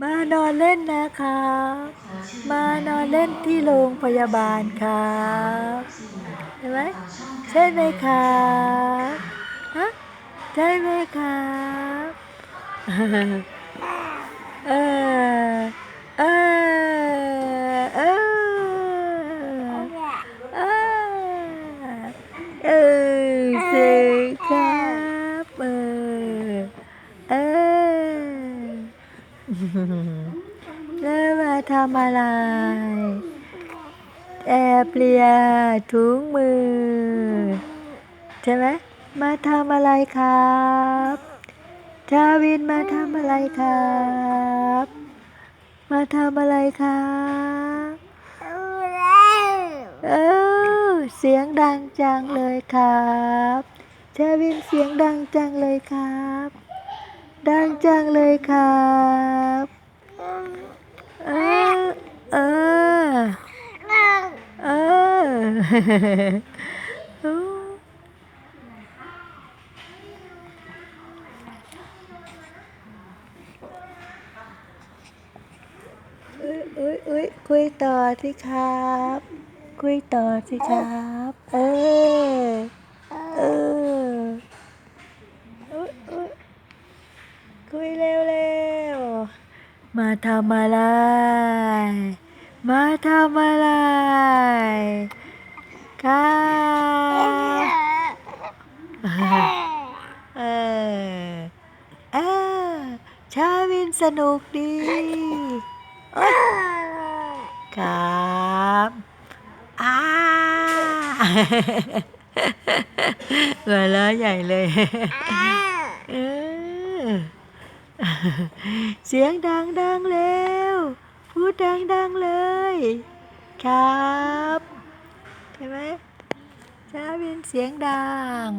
มานอนเล่นนะครับมานอนเล่นที่โรงพยาบาลครับใช่ไหมใช่ไหมครับฮะใช่ไหมครับเออเออเออเออเออสิครับเออเออ แล้วมาทำอะไร แอบเลียถุงมือ ใช่ไหมมาทำอะไรครับชาวินมาทำอะไรครับ มาทำอะไรครับเออเสียงดังจังเลยครับชาวินเสียงดังจังเลยครับ ดังจังเลยครับเออเออเอออ้เอ้ยเอ้ยเอ้ยคุยต่อสิครับ คุยต่อสิครับ เออ เออเอ้ยเอ้ย คุยเร็วเร็วๆ มาทำอะไร มาทำอะไรครับเออเออชาวินสนุกดีโอ๊ยครับอ้าหัวเราะใหญ่เลย เออ เสียงดังดังแล้ว พูดดังดังเลย ครับ ใช่ไหมชาวินเสียงดัง